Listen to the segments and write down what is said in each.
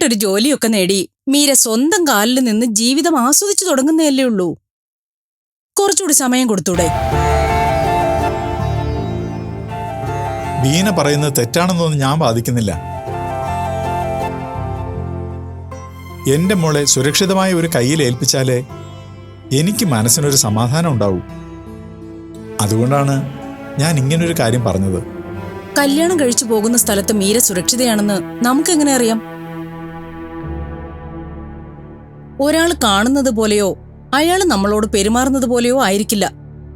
സ്വന്തമായിട്ടൊരു ജോലിയൊക്കെ നേടി മീര സ്വന്തം കാലിൽ നിന്ന് ജീവിതം ആസ്വദിച്ചു തുടങ്ങുന്നതല്ലേ ഉള്ളൂ. കുറച്ചുകൂടി സമയം കൊടുത്തൂടെ? ബീന പറയുന്നത് തെറ്റാണെന്നൊന്നും ഞാൻ ബാധിക്കുന്നില്ല എന്റെ മോളെ സുരക്ഷിതമായ ഒരു കയ്യിൽ ഏൽപ്പിച്ചാലേ എനിക്ക് മനസ്സിനൊരു സമാധാനം ഉണ്ടാവൂ. അതുകൊണ്ടാണ് ഞാൻ ഇങ്ങനൊരു കാര്യം പറഞ്ഞത്. കല്യാണം കഴിച്ചു പോകുന്ന സ്ഥലത്ത് മീര സുരക്ഷിതയാണെന്ന് നമുക്ക് എങ്ങനെ അറിയാം? ഒരാൾ കാണുന്നത് പോലെയോ അയാൾ നമ്മളോട് പെരുമാറുന്നത് പോലെയോ ആയിരിക്കില്ല.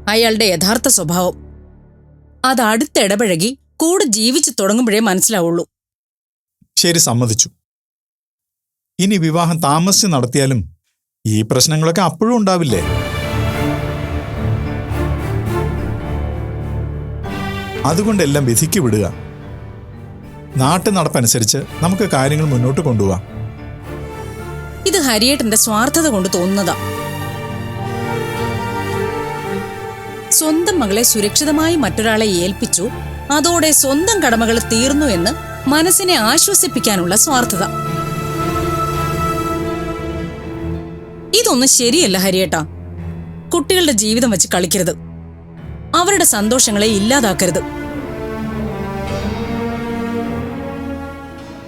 അയാളുടെ യഥാർത്ഥ സ്വഭാവം. അത് അടുത്തിടപഴകി കൂടെ ജീവിച്ചു തുടങ്ങുമ്പോഴേ മനസ്സിലാവുള്ളൂ. ശരി സമ്മതിച്ചു. ഇനി വിവാഹം താമസിച്ച് നടത്തിയാലും ഈ പ്രശ്നങ്ങളൊക്കെ അപ്പോഴും ഉണ്ടാവില്ലേ? അതുകൊണ്ടെല്ലാം വിധിക്ക് വിടുക. നാട്ടു നടപ്പനുസരിച്ച് നമുക്ക് കാര്യങ്ങൾ മുന്നോട്ട് കൊണ്ടുപോകാം. ഇത് ഹരിയേട്ടന്റെ സ്വാർത്ഥത കൊണ്ട് തോന്നുന്നതാ. സ്വന്തം മകളെ സുരക്ഷിതമായി മറ്റൊരാളെ ഏൽപ്പിച്ചു. അതോടെ സ്വന്തം കടമകൾ തീർന്നു എന്ന് മനസ്സിനെ ആശ്വസിപ്പിക്കാനുള്ള സ്വാർത്ഥത. ഇതൊന്നും ശരിയല്ല ഹരിയേട്ടാ. കുട്ടികളുടെ ജീവിതം വെച്ച് കളിക്കരുത്. അവരുടെ സന്തോഷങ്ങളെ ഇല്ലാതാക്കരുത്.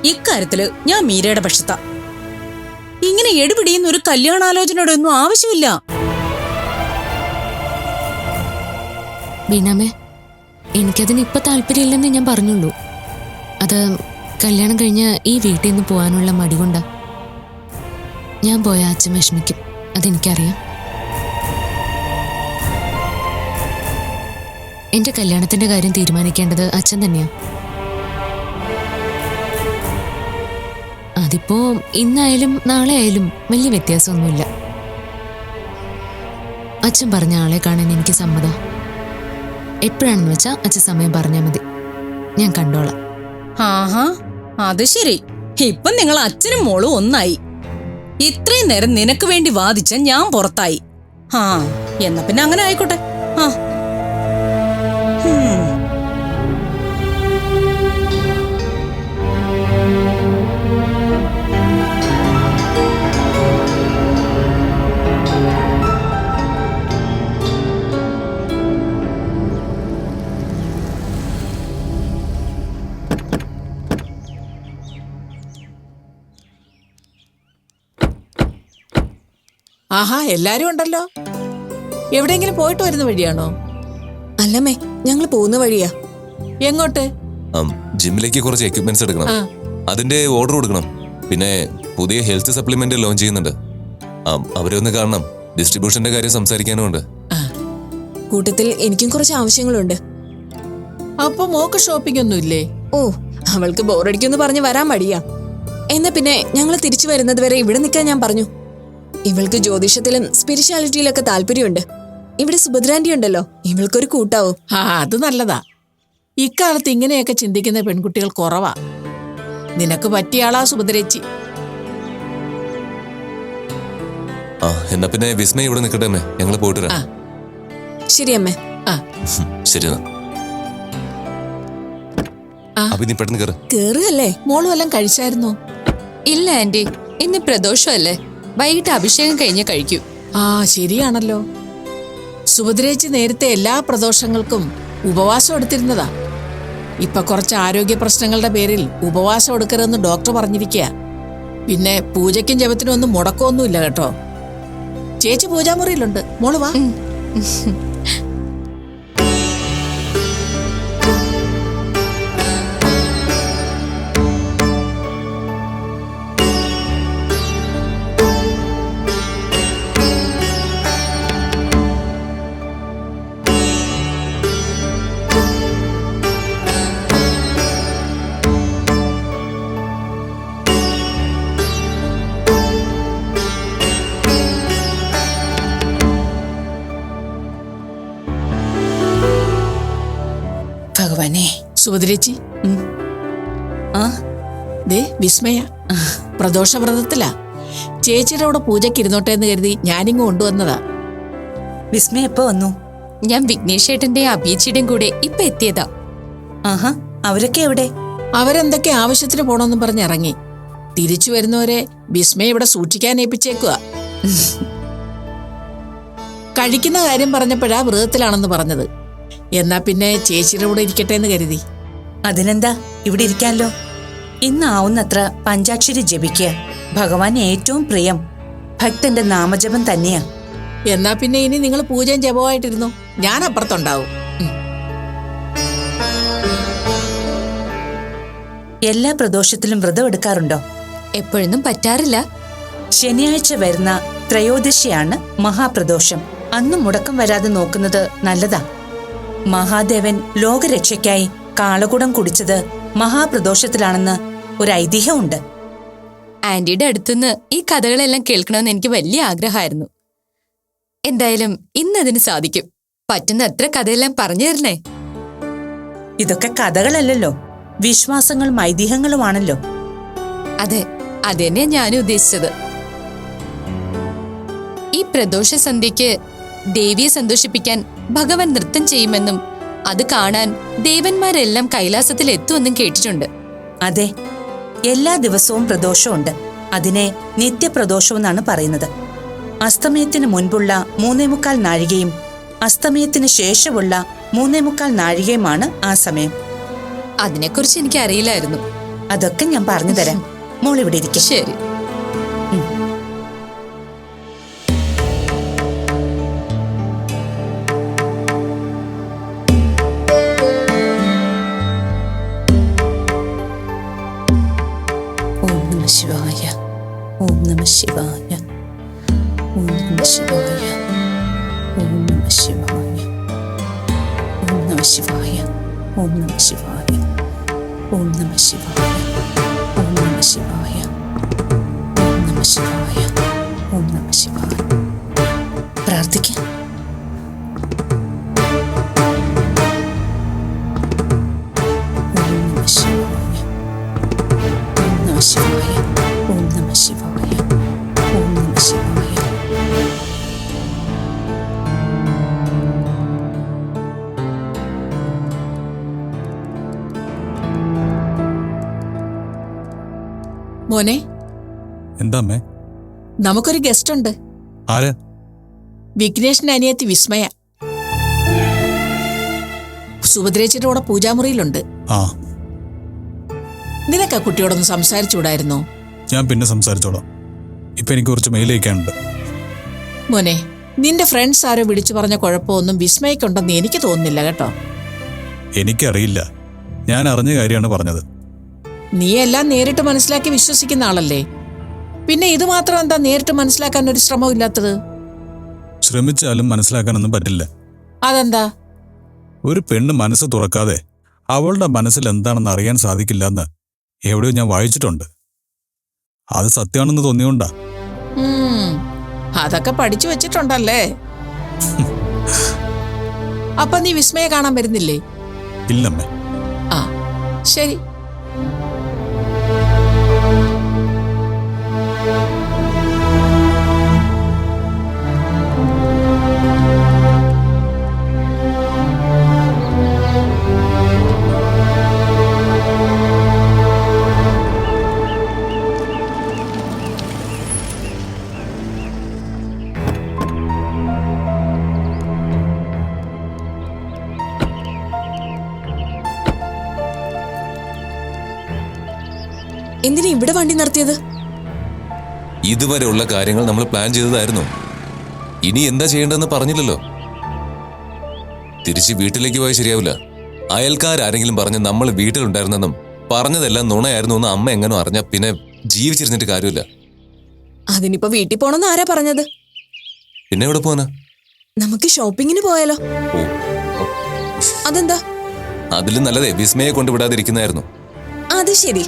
ഇക്കാര്യത്തിൽ ഞാൻ മീരയുടെ പക്ഷത്താ. ഇങ്ങനെ എടുപിടിയുന്ന ഒരു കല്യാണാലോചനയുടെ ഒന്നും ആവശ്യമില്ല. ബീനാമേ എനിക്കതിന് ഇപ്പൊ താല്പര്യമില്ലെന്ന് ഞാൻ പറഞ്ഞുള്ളൂ. അത് കല്യാണം കഴിഞ്ഞ് ഈ വീട്ടിൽ നിന്ന് പോകാനുള്ള മടി കൊണ്ടാ. ഞാൻ പോയ അച്ഛൻ വിഷമിക്കും. അതെനിക്കറിയാം. എന്റെ കല്യാണത്തിന്റെ കാര്യം തീരുമാനിക്കേണ്ടത് അച്ഛൻ തന്നെയാ. അതിപ്പോ ഇന്നായാലും നാളെ ആയാലും വലിയ വ്യത്യാസമൊന്നുമില്ല. അച്ഛൻ പറഞ്ഞ ആളെ കാണാൻ എനിക്ക് സമ്മതം. എപ്പോഴാണെന്ന് വെച്ചാ അച്ഛൻ സമയം പറഞ്ഞാൽ മതി. ഞാൻ കണ്ടോളാം. ആഹാ അത് ശരി. ഇപ്പം നിങ്ങൾ അച്ഛനും മോളും ഒന്നായി. ഇത്രയും നേരം നിനക്ക് വേണ്ടി വാദിച്ച ഞാൻ പുറത്തായി. ആ എന്നാ പിന്നെ അങ്ങനെ ആയിക്കോട്ടെ. ആ. ആഹാ എല്ലാരും ഉണ്ടല്ലോ. എവിടെയെങ്കിലും പോയിട്ട് വരുന്ന വഴിയാണോ? അല്ലമ്മേ ഞങ്ങൾ പോകുന്ന വഴിയാ. എങ്ങോട്ട്? ആം, ജിമ്മിലേക്ക് കുറച്ച് എക്യുപ്മെന്റ്സ് എടുക്കണം. ആ. അതിന്റെ ഓർഡർ കൊടുക്കണം. പിന്നെ പുതിയ ഹെൽത്ത് സപ്ലിമെന്റ് ലോഞ്ച് ചെയ്യുന്നുണ്ട്. ആം, അവരെ ഒന്ന് കാണണം. ഡിസ്ട്രിബ്യൂഷന്റെ കാര്യം സംസാരിക്കാനും ആ, കൂട്ടത്തിൽ എനിക്കും കുറച്ച് ആവശ്യങ്ങളുണ്ട്. അപ്പൊ മോക്ക് ഷോപ്പിംഗ് ഒന്നും ഇല്ലേ? ഓ അവൾക്ക് ബോറടിക്കുമെന്ന് പറഞ്ഞ് വരാൻ മടിയാ. എന്നാ പിന്നെ ഞങ്ങൾ തിരിച്ചു വരുന്നത് വരെ ഇവിടെ നിൽക്കാൻ ഞാൻ പറഞ്ഞു. ഇവൾക്ക് ജ്യോതിഷത്തിലും സ്പിരിച്വാലിറ്റിയിലൊക്കെ താല്പര്യമുണ്ട്. ഇവിടെ സുഭദ്രാന്റി ഉണ്ടല്ലോ ഇവൾക്കൊരു കൂട്ടാവും. ആ അത് നല്ലതാ. ഇക്കാലത്ത് ഇങ്ങനെയൊക്കെ ചിന്തിക്കുന്ന പെൺകുട്ടികൾ കുറവാ. നിനക്ക് പറ്റിയാളാ സുഭദ്രേച്ചി. ആ എന്നാ പിന്നെ വിസ്മയ ഇവിടെ നിൽക്കട്ടെ അമ്മേ. ഞങ്ങൾ പോയിട്ട് വരാം. ശരി അമ്മേ. ആ. ശരി. അപ്പൊ നീ പെട്ടെന്ന് കയറ് കേറുകല്ലേ മോളും എല്ലാം കഴിച്ചായിരുന്നോ? ഇല്ല ആന്റി ഇന്ന് പ്രദോഷമല്ലേ? വൈകിട്ട് അഭിഷേകം കഴിഞ്ഞ് കഴിക്കൂ. ആ ശരിയാണല്ലോ. സുഭദ്രേച്ചി നേരത്തെ എല്ലാ പ്രദോഷങ്ങൾക്കും ഉപവാസം എടുത്തിരുന്നതാ. ഇപ്പൊ കുറച്ച് ആരോഗ്യ പ്രശ്നങ്ങളുടെ പേരിൽ ഉപവാസം എടുക്കരുതെന്ന് ഡോക്ടർ പറഞ്ഞിരിക്കുക പിന്നെ പൂജയ്ക്കും ജപത്തിനും ഒന്നും മുടക്കമൊന്നുമില്ല കേട്ടോ. ചേച്ചി പൂജാമുറിയിലുണ്ട്. മോൾ വാ. സുഭദ്രേച്ചി ആ ദേ വിസ്മയ. പ്രദോഷവ്രതത്തിലാ. ചേച്ചിയുടെ അവിടെ പൂജയ്ക്ക് ഇരുന്നോട്ടെ എന്ന് കരുതി ഞാനിങ്ങ് കൊണ്ടുവന്നതാ. വിസ്മയ എപ്പോ വന്നു? ഞാൻ വിഘ്നേഷേട്ടന്റെയും അബീച്ചിയുടെയും കൂടെ ഇപ്പൊ എത്തിയതാ. ആഹാ അവരൊക്കെ എവിടെ? അവരെന്തൊക്കെ ആവശ്യത്തിന് പോണമെന്നും പറഞ്ഞ് ഇറങ്ങി. തിരിച്ചു വരുന്നവരെ വിസ്മയ ഇവിടെ സൂക്ഷിക്കാൻ ഏൽപ്പിച്ചേക്കുക കഴിക്കുന്ന കാര്യം പറഞ്ഞപ്പോഴാ വ്രതത്തിലാണെന്ന് പറഞ്ഞത്. എന്നാ പിന്നെ ചേച്ചിയുടെ കൂടെ ഇരിക്കട്ടെ എന്ന് കരുതി. അതിനെന്താ? ഇവിടെ ഇരിക്കാമല്ലോ ഇന്നാവുന്നത്ര പഞ്ചാക്ഷരി ജപിക്കുക ഭഗവാൻ ഏറ്റവും പ്രിയം. ഭക്തന്റെ നാമജപം തന്നെയാ. എന്നാ പിന്നെ ഇനി നിങ്ങൾ പൂജയും ജപമായിട്ടിരുന്നു ഞാൻ അപ്പുറത്തുണ്ടാവും. എല്ലാ പ്രദോഷത്തിലും വ്രതം എടുക്കാറുണ്ടോ? എപ്പോഴൊന്നും പറ്റാറില്ല. ശനിയാഴ്ച വരുന്ന ത്രയോദശിയാണ് മഹാപ്രദോഷം. അന്നും മുടക്കം വരാതെ നോക്കുന്നത് നല്ലതാ. മഹാദേവൻ ലോകരക്ഷയ്ക്കായി കാളകുടം കുടിച്ചത് മഹാപ്രദോഷത്തിലാണെന്ന് ഒരു ഐതിഹ്യമുണ്ട്. ആന്റിയുടെ അടുത്തുനിന്ന് ഈ കഥകളെല്ലാം കേൾക്കണമെന്ന് എനിക്ക് വലിയ ആഗ്രഹമായിരുന്നു. എന്തായാലും ഇന്ന് ഇന്നതിന് സാധിക്കും. പറ്റുന്ന അത്ര കഥയെല്ലാം പറഞ്ഞു തരണേ? ഇതൊക്കെ കഥകളല്ലല്ലോ. വിശ്വാസങ്ങളും ഐതിഹ്യങ്ങളുമാണല്ലോ. അതെ അതന്നെ ഞാൻ ഞാനും ഉദ്ദേശിച്ചത്. ഈ പ്രദോഷ സന്ധ്യയ്ക്ക് ദേവിയെ സന്തോഷിപ്പിക്കാൻ ഭഗവാൻ നൃത്തം ചെയ്യുമെന്നും അത് കാണാൻ ദേവന്മാരെല്ലാം കൈലാസത്തിൽ എത്തുമെന്നും കേട്ടിട്ടുണ്ട്. അതെ എല്ലാ ദിവസവും പ്രദോഷമുണ്ട്. അതിനെ നിത്യപ്രദോഷം എന്നാണ് പറയുന്നത്. അസ്തമയത്തിന് മുൻപുള്ള മൂന്നേ മുക്കാൽ നാഴികയും അസ്തമയത്തിന് ശേഷമുള്ള മൂന്നേ മുക്കാൽ നാഴികയുമാണ് ആ സമയം. അതിനെക്കുറിച്ച് എനിക്ക് അറിയില്ലായിരുന്നു അതൊക്കെ ഞാൻ പറഞ്ഞുതരാം. മോൾ ഇവിടെ ഇരിക്കും. ശരി. ഓം നമ ശിവായ ഓം നമ ശിവായ ഓം നമ ശിവായ ഓം നമ ശിവായ ഓം നമ ശിവായ ഓം നമ ശിവായ ഓം നമ ശിവായ ഓം നമ ശിവായ ഓം നമ ശിവായ പ്രാർത്ഥിക്കാം ഓം മോനെ എന്താ അമ്മേ നമുക്കൊരു ഗസ്റ്റ് ഉണ്ട് ആര്? വിഘ്നേഷിന്റെ അനിയത്തി വിസ്മയ. സുഭദ്രേച്ചിയുടെ കൂടെ പൂജാമുറിയിലുണ്ട്. ആ. നിനക്ക് ആ കുട്ടിയോടൊന്ന് സംസാരിച്ചുകൂടായിരുന്നോ? ഞാൻ പിന്നെ സംസാരിച്ചോളാം. ഇപ്പൊ എനിക്ക് കുറച്ച് മെയിൽ അയക്കാനുണ്ട്. മോനെ നിന്റെ ഫ്രണ്ട്സ് ആരോ വിളിച്ചു പറഞ്ഞ കുഴപ്പമൊന്നും വിസ്മയക്കുണ്ടെന്ന് എനിക്ക് തോന്നുന്നില്ല കേട്ടോ. എനിക്കറിയില്ല. ഞാൻ അറിഞ്ഞ കാര്യമാണ് പറഞ്ഞത്. നീ എല്ലാം നേരിട്ട് മനസ്സിലാക്കി വിശ്വസിക്കുന്ന ആളല്ലേ? പിന്നെ ഇത് മാത്രം എന്താ നേരിട്ട് മനസ്സിലാക്കാൻ ഒരു ശ്രമവും ഇല്ലാത്തത്? ശ്രമിച്ചാലും മനസ്സിലാക്കാനൊന്നും പറ്റില്ല. അതെന്താ? ഒരു പെണ്ണ് മനസ്സ് തുറക്കാതെ അവളുടെ മനസ്സിൽ എന്താണെന്ന് അറിയാൻ സാധിക്കില്ല എന്ന് എവിടെയോ ഞാൻ വായിച്ചിട്ടുണ്ട്. അത് സത്യമാണെന്ന് തോന്നിയോണ്ടാ. അതൊക്കെ പഠിച്ചു വെച്ചിട്ടുണ്ടല്ലേ? അപ്പൊ നീ വിസ്മയെ കാണാൻ വരുന്നില്ലേ? ഇല്ലമ്മേ. ആ ശരി. എന്തിനാ ഇവിടെ വണ്ടി നിർത്തിയത്? ഇതുവരെയുള്ള കാര്യങ്ങൾ നമ്മൾ പ്ലാൻ ചെയ്തതായിരുന്നു. ഇനി എന്താ ചെയ്യേണ്ടതെന്ന് പറഞ്ഞില്ലല്ലോ. തിരിച്ച് വീട്ടിലേക്ക് പോയാൽ ശരിയാവില്ല. അയൽക്കാരെങ്കിലും പറഞ്ഞ് നമ്മൾ വീട്ടിലുണ്ടായിരുന്നെന്നും പറഞ്ഞതെല്ലാം നുണയായിരുന്നു എന്ന് അമ്മ എങ്ങനെ അറിഞ്ഞ പിന്നെ ജീവിച്ചിരുന്നിട്ട് കാര്യമില്ല. അതിനിപ്പോ വീട്ടിൽ പോണെന്ന് ആരാ പറഞ്ഞത്? പിന്നെ എവിടെ പോവാനാ? നമുക്ക് ഷോപ്പിങ്ങിന് പോയാലോ. അതെന്താ? അതിലും നല്ലതേ വിസ്മയെ കൊണ്ടുവിടാതിരിക്കുന്നായിരുന്നു അത് ശരി.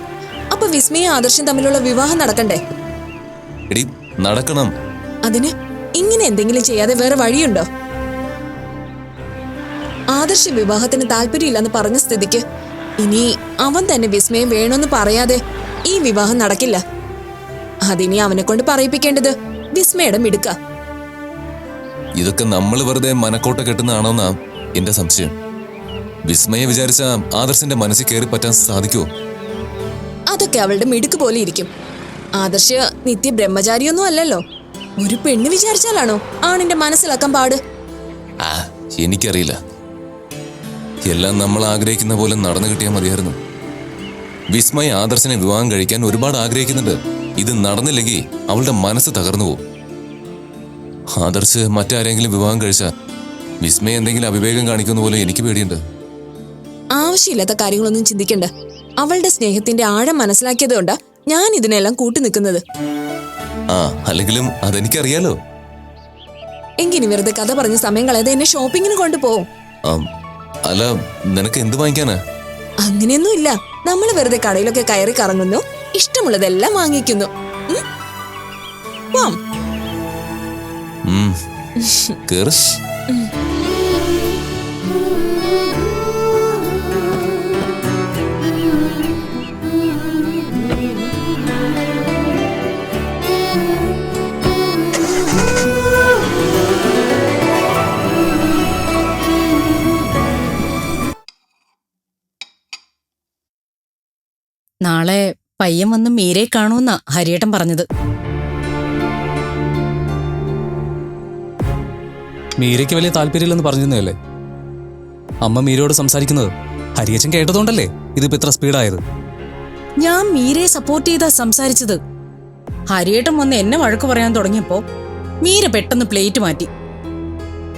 അപ്പൊ വിസ്മയും ആദർശം തമ്മിലുള്ള വിവാഹം നടക്കണ്ടേ? എടി നടക്കണം. അതിന് ഇങ്ങനെ എന്തെങ്കിലും ചെയ്യാതെ വേറെ വഴിയുണ്ടോ? ആദർശ് വിവാഹത്തിന് താല്പര്യമില്ലെന്ന് പറഞ്ഞ സ്ഥിതിക്ക് ഇനി അവൻ തന്നെ വിസ്മയം വേണമെന്ന് പറയാതെ ഈ വിവാഹം നടക്കില്ല. അതിനി അവനെ കൊണ്ട് പറയിപ്പിക്കേണ്ടത് വിസ്മയുടെ മിടുക്ക. ഇതൊക്കെ നമ്മൾ വെറുതെ മനക്കോട്ട കെട്ടുന്നതാണോന്നാ എന്റെ സംശയം. വിസ്മയെ വിചാരിച്ച ആദർശന്റെ മനസ്സിൽ കയറി പറ്റാൻ സാധിക്കുമോ അതൊക്കെ അവളുടെ മിടുക്ക് പോലെ ഇരിക്കും. ആദർശ് നിത്യ ബ്രഹ്മചാരിയൊന്നും അല്ലല്ലോ. ഒരു പെണ്ണ് വിചാരിച്ചാലാണോ ആണിന്റെ മനസ്സിലാക്കാൻ പാട്? ആ എനിക്കറിയില്ല. എല്ലാം നമ്മൾ ആഗ്രഹിക്കുന്ന പോലെ നടന്നു കിട്ടിയാൽ മതിയായിരുന്നു. വിസ്മയ ആദർശനെ വിവാഹം കഴിക്കാൻ ഒരുപാട് ആഗ്രഹിക്കുന്നുണ്ട്. ഇത് നടന്നില്ലെങ്കിൽ അവളുടെ മനസ്സ് തകർന്നു പോകും. ആദർശ് മറ്റാരെങ്കിലും വിവാഹം കഴിച്ചാൽ വിസ്മയ എന്തെങ്കിലും അവിവേകം കാണിക്കുന്ന പോലെ എനിക്ക് പേടിയുണ്ട്. ആവശ്യമില്ലാത്ത കാര്യങ്ങളൊന്നും ചിന്തിക്കണ്ട. അവളുടെ സ്നേഹത്തിന്റെ ആഴം മനസ്സിലാക്കിയതുകൊണ്ടാ ഞാൻ ഇതിനെല്ലാം കൂട്ടി നിൽക്കുന്നത്. ആ അല്ലെങ്കിലും അതെനിക്കറിയാലോ. എങ്കിനി വെറുതെ കഥ പറഞ്ഞ സമയം കളയാതെ എന്നെ ഷോപ്പിങ്ങിന് കൊണ്ടുപോകും അല്ല നിനക്ക് എന്ത് വാങ്ങിക്കാനാ? അങ്ങനെയൊന്നും ഇല്ല. നമ്മൾ വെറുതെ കടയിലൊക്കെ കയറി കറങ്ങുന്നു. ഇഷ്ടമുള്ളതെല്ലാം വാങ്ങിക്കുന്നു. ഉം? പോവാം നാളെ പയ്യൻ വന്ന് മീരെ കാണുമെന്നാ ഹരിയേട്ടൻ പറഞ്ഞത്. മീരയ്ക്ക് വലിയ താല്പര്യമില്ലെന്ന് പറഞ്ഞിരുന്നല്ലേ അമ്മ മീരയോട് സംസാരിക്കുന്നത് ഹരിയച്ചൻ കേട്ടതുകൊണ്ടല്ലേ? ഇതിപ്പോ ഇത്ര സ്പീഡായത്. ഞാൻ മീരയെ സപ്പോർട്ട് ചെയ്താ സംസാരിച്ചത്. ഹരിയേട്ടൻ വന്ന് എന്നെ വഴക്ക് പറയാൻ തുടങ്ങിയപ്പോ മീര പെട്ടെന്ന് പ്ലേറ്റ് മാറ്റി.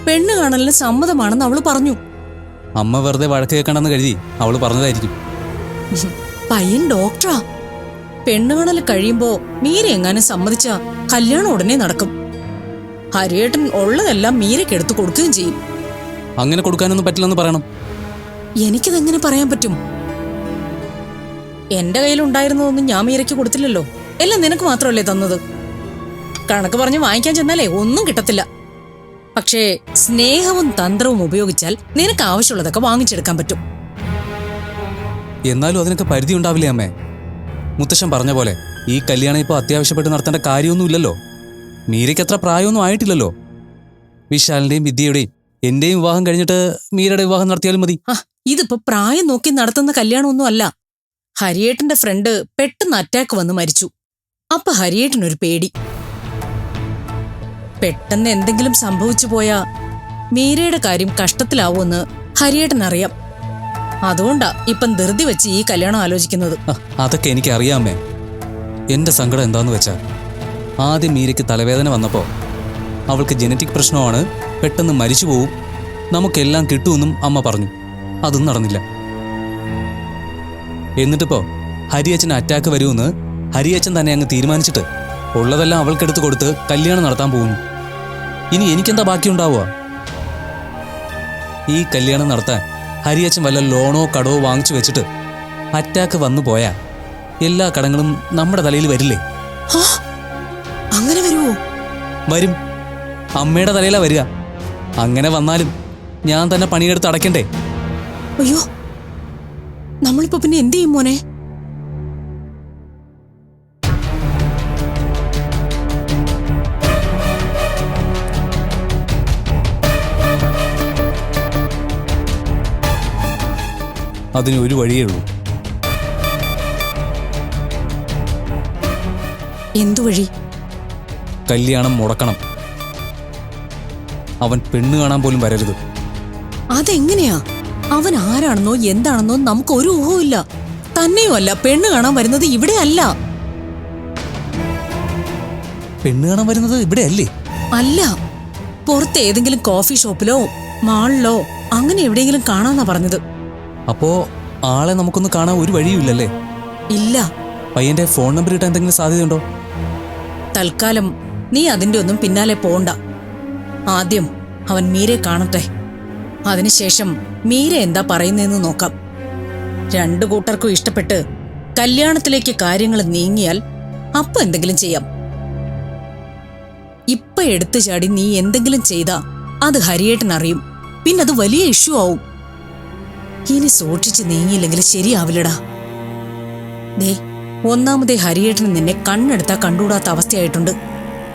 പെണ്ണ് കാണലിന് സമ്മതമാണെന്ന് അവൾ പറഞ്ഞു. അമ്മ വെറുതെ വഴക്ക് കേൾക്കണമെന്ന് കരുതി അവൾ പറഞ്ഞതായിരിക്കും. പയ്യൻ ഡോക്ടറാ. പെണ്ണ് കാണൽ കഴിയുമ്പോ മീര എങ്ങാനും സമ്മതിച്ച കല്യാണം ഉടനെ നടക്കും. ഹരിയേട്ടൻ ഉള്ളതെല്ലാം മീരയ്ക്ക് എടുത്തു കൊടുക്കുകയും ചെയ്യും. അങ്ങനെ കൊടുക്കാനൊന്നും പറ്റില്ലെന്ന് പറയണം. എനിക്കിതെങ്ങനെ പറയാൻ പറ്റും? എന്റെ കയ്യിലുണ്ടായിരുന്നതൊന്നും ഞാൻ മീരയ്ക്ക് കൊടുത്തില്ലല്ലോ. എല്ലാം നിനക്ക് മാത്രമല്ലേ തന്നത്? കണക്ക് പറഞ്ഞ് വാങ്ങിക്കാൻ ചെന്നാലേ ഒന്നും കിട്ടത്തില്ല. പക്ഷേ സ്നേഹവും തന്ത്രവും ഉപയോഗിച്ചാൽ നിനക്ക് ആവശ്യമുള്ളതൊക്കെ വാങ്ങിച്ചെടുക്കാൻ പറ്റും. എന്നാലും അതിനൊക്കെ പരിധി ഉണ്ടാവില്ലേ അമ്മേ? മുത്തശ്ശൻ പറഞ്ഞ പോലെ ഈ കല്യാണം ഇപ്പോൾ അത്യാവശ്യപ്പെട്ട് നടത്തേണ്ട കാര്യമൊന്നുമില്ലല്ലോ. മീരയ്ക്ക് അത്ര പ്രായമൊന്നും ആയിട്ടില്ലല്ലോ. വിശാലിന്റെയും വിദ്യയുടെയും എന്റെയും വിവാഹം കഴിഞ്ഞിട്ട് മീരയുടെ വിവാഹം നടത്തിയാലും മതി. ഇതിപ്പോ പ്രായം നോക്കി നടത്തുന്ന കല്യാണമൊന്നും അല്ല. ഹരിയേട്ടന്റെ ഫ്രണ്ട് പെട്ടെന്ന് അറ്റാക്ക് വന്ന് മരിച്ചു. അപ്പൊ ഹരിയേട്ടനൊരു പേടി. പെട്ടെന്ന് എന്തെങ്കിലും സംഭവിച്ചു പോയാ മീരയുടെ കാര്യം കഷ്ടത്തിലാവുമെന്ന് ഹരിയേട്ടൻ അറിയാം അതുകൊണ്ടാ ഇപ്പം ധൃതി വെച്ച് ഈ കല്യാണം ആലോചിക്കുന്നത്. അതൊക്കെ എനിക്ക് അറിയാമേ എന്റെ സങ്കടം എന്താന്ന് വെച്ചാൽ ആദ്യം മീരയ്ക്ക് തലവേദന വന്നപ്പോൾ അവൾക്ക് ജനറ്റിക് പ്രശ്നമാണ് പെട്ടെന്ന് മരിച്ചു പോവും നമുക്കെല്ലാം കിട്ടുമെന്നും അമ്മ പറഞ്ഞു. അതും നടന്നില്ല. എന്നിട്ടിപ്പോ ഹരിയച്ചൻ അറ്റാക്ക് വരുമെന്ന് ഹരിയച്ചൻ തന്നെ അങ്ങ് തീരുമാനിച്ചിട്ട് ഉള്ളതെല്ലാം അവൾക്കെടുത്ത് കൊടുത്ത് കല്യാണം നടത്താൻ പോകുന്നു. ഇനി എനിക്കെന്താ ബാക്കിയുണ്ടാവുക? ഈ കല്യാണം നടത്താൻ ഹരിയച്ചൻ വല്ല ലോണോ കടവോ വാങ്ങിച്ചു വെച്ചിട്ട് അറ്റാക്ക് വന്നു പോയാ. എല്ലാ കടങ്ങളും നമ്മുടെ തലയിൽ വരില്ലേ? അങ്ങനെ വരുമോ വരും. അമ്മയുടെ തലയിലാ വരിക. അങ്ങനെ വന്നാലും ഞാൻ തന്നെ പണിയെടുത്ത് അടയ്ക്കണ്ടേ? അയ്യോ നമ്മളിപ്പോ പിന്നെ എന്ത് ചെയ്യും മോനെ? അതിന് ഒരു വഴിയേ ഉള്ളൂ. എന്തു വഴി? കല്യാണം മുടക്കണം. അവൻ പെണ്ണ് കാണാൻ പോലും വരരുത്. അതെങ്ങനെയാ? അവൻ ആരാണെന്നോ എന്താണെന്നോ നമുക്ക് ഒരു ഊഹവുമില്ല തന്നെയുമല്ല പെണ്ണ് കാണാൻ വരുന്നത് ഇവിടെ അല്ല. പെണ്ണ് കാണാൻ വരുന്നത് ഇവിടെ അല്ലേ? അല്ല. പുറത്ത് ഏതെങ്കിലും കോഫി ഷോപ്പിലോ മാളിലോ അങ്ങനെ എവിടെയെങ്കിലും കാണാന്നാ പറഞ്ഞത്. അപ്പോ ആളെ നമുക്കൊന്ന് കാണാൻ ഒരു വഴിയുമില്ലല്ലേ? ഇല്ല. പയ്യന്റെ ഫോൺ നമ്പർ കിട്ടാൻ എന്തെങ്കിലും സാധ്യതയുണ്ടോ? തൽക്കാലം നീ അതിന്റെ ഒന്നും പിന്നാലെ പോണ്ട. ആദ്യം അവൻ മീരെ കാണട്ടെ. അതിനുശേഷം മീര എന്താ പറയുന്നതെന്ന് നോക്കാം. രണ്ടു കൂട്ടർക്കും ഇഷ്ടപ്പെട്ട് കല്യാണത്തിലേക്ക് കാര്യങ്ങൾ നീങ്ങിയാൽ അപ്പൊ എന്തെങ്കിലും ചെയ്യാം. ഇപ്പൊ എടുത്തു ചാടി നീ എന്തെങ്കിലും ചെയ്താ അത് ഹരിയേട്ടൻ അറിയും പിന്നെ അത് വലിയ ഇഷ്യൂ ആവും. ഇനി സൂക്ഷിച്ച് നീങ്ങിയില്ലെങ്കിൽ ശരിയാവില്ലടാ. ദേ ഒന്നാമതേ ഹരിയേട്ടന് നിന്നെ കണ്ണെടുത്താ കണ്ടുകൂടാത്ത അവസ്ഥയായിട്ടുണ്ട്.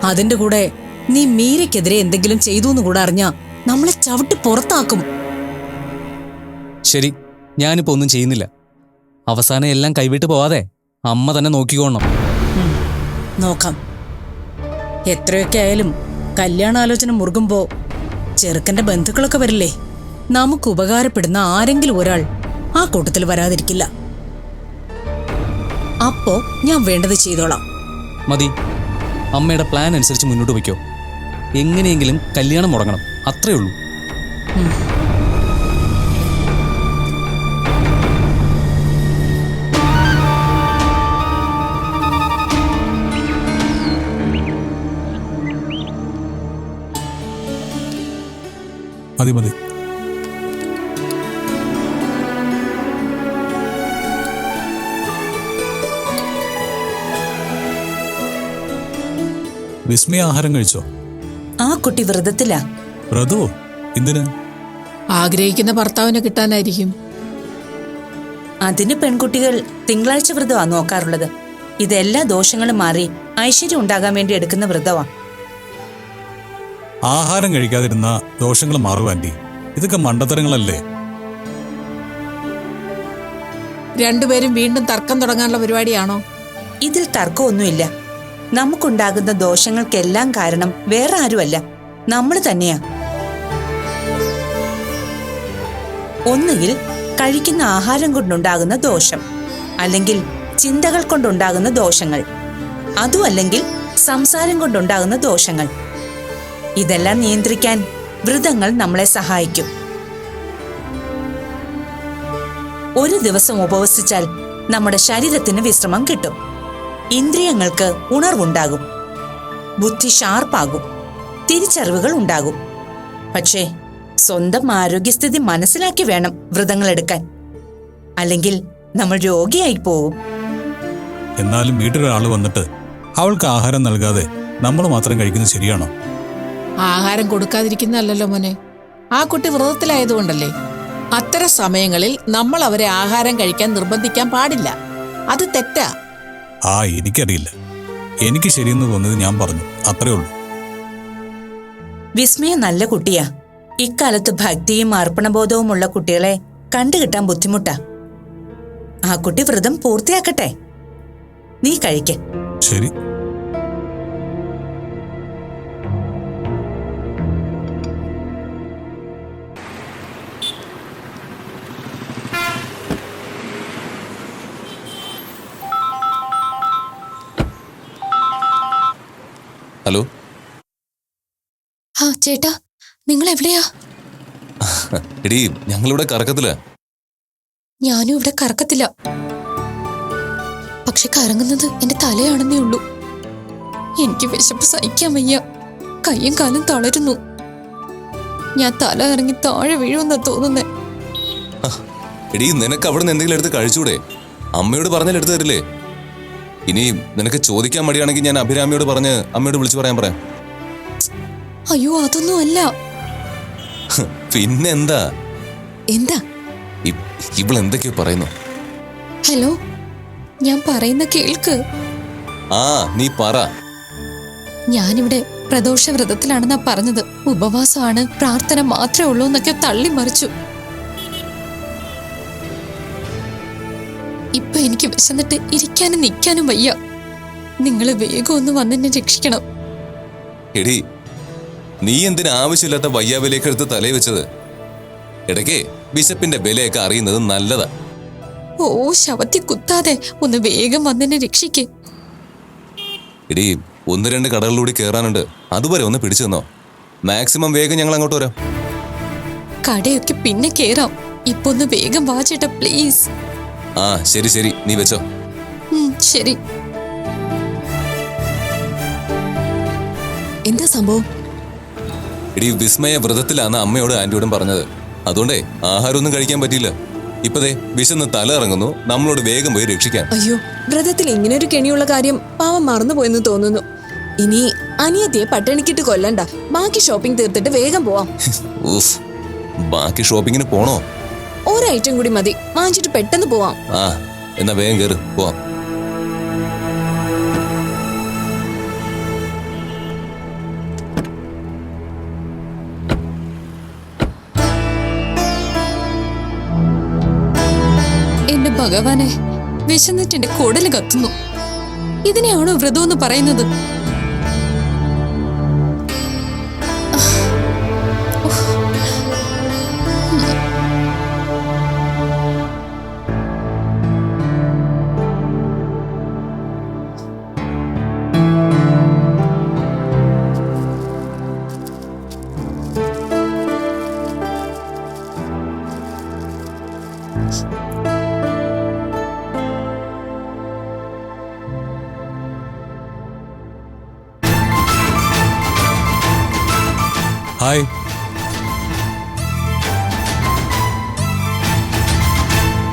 അതിന്റെ കൂടെ നീ മീരയ്ക്കെതിരെ എന്തെങ്കിലും ചെയ്തു എന്ന് കൂടെ അറിഞ്ഞാ നമ്മളെ ചവിട്ടി പുറത്താക്കും. ശരി ഞാനിപ്പോ ഒന്നും ചെയ്യുന്നില്ല. അവസാനം എല്ലാം കൈവിട്ട് പോവാതെ അമ്മ തന്നെ നോക്കിക്കോണം. നോക്കാം. എത്രയൊക്കെ ആയാലും കല്യാണാലോചന മുറുകുമ്പോ ചെറുക്കന്റെ ബന്ധുക്കളൊക്കെ വരില്ലേ? നമുക്ക് ഉപകാരപ്പെടുന്ന ആരെങ്കിലും ഒരാൾ ആ കൂട്ടത്തിൽ വരാതിരിക്കില്ല. അപ്പോ ഞാൻ വേണ്ടത് ചെയ്തോളാം. മതി. അമ്മയുടെ പ്ലാൻ അനുസരിച്ച് മുന്നോട്ട് വയ്ക്കോ. എങ്ങനെയെങ്കിലും കല്യാണം മുടങ്ങണം. അത്രേ ഉള്ളൂ. മതി മതി. വിസ്മയ ആഹാരം കഴിച്ചോ? ആ കുട്ടി വ്രതത്തിലാ. വ്രതവോ എന്തിന്? ആഗ്രഹിക്കുന്ന ഭർത്താവിനെ കിട്ടാനായിരിക്കും. അതിന് പെൺകുട്ടികൾ തിങ്കളാഴ്ച വ്രതമാ നോക്കാറുള്ളത്. ഇതെല്ലാ ദോഷങ്ങളും മാറി ഐശ്വര്യം ഉണ്ടാകാൻ വേണ്ടി എടുക്കുന്ന വ്രതമാ. ആഹാരം കഴിക്കാതിരുന്ന ദോഷങ്ങൾ മാറും ആന്റി ഇതൊക്കെ മണ്ടത്തരങ്ങളല്ലേ? രണ്ടുപേരും വീണ്ടും തർക്കം തുടങ്ങാനുള്ള പരിപാടിയാണോ? ഇതിൽ തർക്കമൊന്നുമില്ല. നമുക്കുണ്ടാകുന്ന ദോഷങ്ങൾക്കെല്ലാം കാരണം വേറെ ആരുമല്ല. നമ്മൾ തന്നെയാ. ഒന്നുകിൽ കഴിക്കുന്ന ആഹാരം കൊണ്ടുണ്ടാകുന്ന ദോഷം അല്ലെങ്കിൽ ചിന്തകൾ കൊണ്ടുണ്ടാകുന്ന ദോഷങ്ങൾ അതുമല്ലെങ്കിൽ സംസാരം കൊണ്ടുണ്ടാകുന്ന ദോഷങ്ങൾ. ഇതെല്ലാം നിയന്ത്രിക്കാൻ വ്രതങ്ങൾ നമ്മളെ സഹായിക്കും. ഒരു ദിവസം ഉപവസിച്ചാൽ നമ്മുടെ ശരീരത്തിന് വിശ്രമം കിട്ടും. ഇന്ദ്രിയങ്ങൾക്ക് ഉണർവുണ്ടാകും. ബുദ്ധി ഷാർപ്പാകും. തിരിച്ചറിവുകൾ ഉണ്ടാകും. പക്ഷേ സ്വന്തം ആരോഗ്യസ്ഥിതി മനസ്സിലാക്കി വേണം വ്രതങ്ങൾ എടുക്കാൻ. അല്ലെങ്കിൽ നമ്മൾ രോഗിയായി പോവും. എന്നാലും വീട്ടിലൊരാൾ വന്നിട്ട് അവൾക്ക് ആഹാരം നൽകാതെ നമ്മൾ മാത്രം കഴിക്കുന്നത് ശരിയാണോ? ആഹാരം കൊടുക്കാതിരിക്കുന്നതല്ലല്ലോ മോനെ. ആ കുട്ടി വ്രതത്തിലായതുകൊണ്ടല്ലേ? അത്തരം സമയങ്ങളിൽ നമ്മൾ അവരെ ആഹാരം കഴിക്കാൻ നിർബന്ധിക്കാൻ പാടില്ല. അത് തെറ്റാ. ആ എനിക്കറിയില്ല. എനിക്ക് ശരിയെന്ന് തോന്നിയത് ഞാൻ പറഞ്ഞു. അത്രേ ഉള്ളൂ. വിസ്മയ നല്ല കുട്ടിയാ. ഇക്കാലത്ത് ഭക്തിയും അർപ്പണബോധവുമുള്ള കുട്ടികളെ കണ്ടുകിട്ടാൻ ബുദ്ധിമുട്ടാ. ആ കുട്ടി വ്രതം പൂർത്തിയാക്കട്ടെ. നീ കഴിക്കേ. ശരി. ഹലോ? ആ ചേട്ടാ നിങ്ങൾ എവിടെയാ എടീ ഞങ്ങളിവിടെ കറക്കത്തില്ല ഞാനും ഇവിടെ കറക്കത്തില്ല പക്ഷെ കറങ്ങുന്നത് എന്റെ തലയാണെന്നേ ഉള്ളൂ. എനിക്ക് വിശപ്പ് സഹിക്കാൻ വയ്യ. കയ്യും കാലും തളരുന്നു. ഞാൻ തല ഇറങ്ങി താഴെ വീഴുമെന്നാ തോന്നുന്നേ. എടീ നിനക്ക് അവിടെ നിന്ന് എന്തെങ്കിലും എടുത്ത് കഴിച്ചൂടെ? അമ്മയോട് പറഞ്ഞാൽ എടുത്തു തരില്ലേ? ഇനി നിനക്ക് ചോദിക്കാൻ മടിയാണെങ്കിൽ ഞാൻ അഭിരാമിയോട് പറഞ്ഞ് അമ്മയോട് വിളിച്ചു പറയാൻ പറയാം. അയ്യോ അതൊന്നും അല്ല. പിന്നെന്താ? എന്താ? ഇവൾ എന്തൊക്കെയോ പറയുന്നു. ഹലോ ഞാൻ പറയുന്ന കേൾക്ക്. ആ നീ പറ. ഞാനിവിടെ പ്രദോഷ വ്രതത്തിലാണെന്നാ പറഞ്ഞത്. ഉപവാസമാണ് പ്രാർത്ഥന മാത്രമേ ഉള്ളൂ എന്നൊക്കെ തള്ളി മറിച്ചു എനിക്ക് വിശന്നിട്ട് ഇരിക്കാനും നിൽക്കാനും വയ്യ. നിങ്ങൾ വേഗം ഒന്ന് വന്നെന്നെ രക്ഷിക്കണം. എടി നീ എന്തിനാ ആവശ്യമില്ലാത്ത വയ്യാവിലേക്ക് എടുത്ത് തലേ വെച്ചത്? ഇടയ്ക്ക് ബിഷപ്പിന്റെ വിലയൊക്കെ അറിയുന്നത് നല്ലതാ. ഓ ശവത്തി കുത്താതെ ഒന്ന് വേഗം വന്നെന്നെ രക്ഷിക്ക്. എടി ഒന്ന് രണ്ട് കടകളിലൂടെ കയറാനുണ്ട് അതുവരെ ഒന്ന് പിടിച്ചു തന്നോ മാക്സിമം വേഗം ഞങ്ങൾ അങ്ങോട്ട് വരാം. കടയൊക്കെ പിന്നെ കേറാം. ഇപ്പൊ ഒന്ന് വേഗം വാ ചേട്ടാ പ്ലീസ്. ആ ശരി ശരി. നീ വെച്ചോ. ശരി. എന്താ സംഭവം? എടി വിസ്മയ വ്രതത്തിലാണ് അമ്മയോട് ആന്റിയോടും പറഞ്ഞത്. അതുകൊണ്ടേ ആഹാരമൊന്നും കഴിക്കാൻ പറ്റിയില്ല. ഇപ്പതേ വിശന്ന് തല ഇറങ്ങുന്നു. നമ്മളോട് വേഗം പോയി രക്ഷിക്കാൻ. അയ്യോ വ്രതത്തിൽ ഇങ്ങനെ ഒരു കെണിയുള്ള കാര്യം പാവം മറന്നുപോയെന്ന് തോന്നുന്നു. ഇനി അനിയത്തിയെ പട്ടിണിക്കിട്ട് കൊല്ലണ്ട. ബാക്കി ഷോപ്പിംഗ് തീർത്തിട്ട് വേഗം പോവാം. ബാക്കി ഷോപ്പിങ്ങിന് പോണോ? ഒരു ഐറ്റം കൂടി മതി. വാങ്ങിച്ചിട്ട് പെട്ടെന്ന് പോവാം. ആ എന്നാ വേഗം കയറ് പോവാം. എന്റെ ഭഗവാനെ വിശന്നിട്ട് എന്റെ കുടൽ കത്തുന്നു. ഇതിനെയാണോ വ്രതം എന്ന് പറയുന്നത്?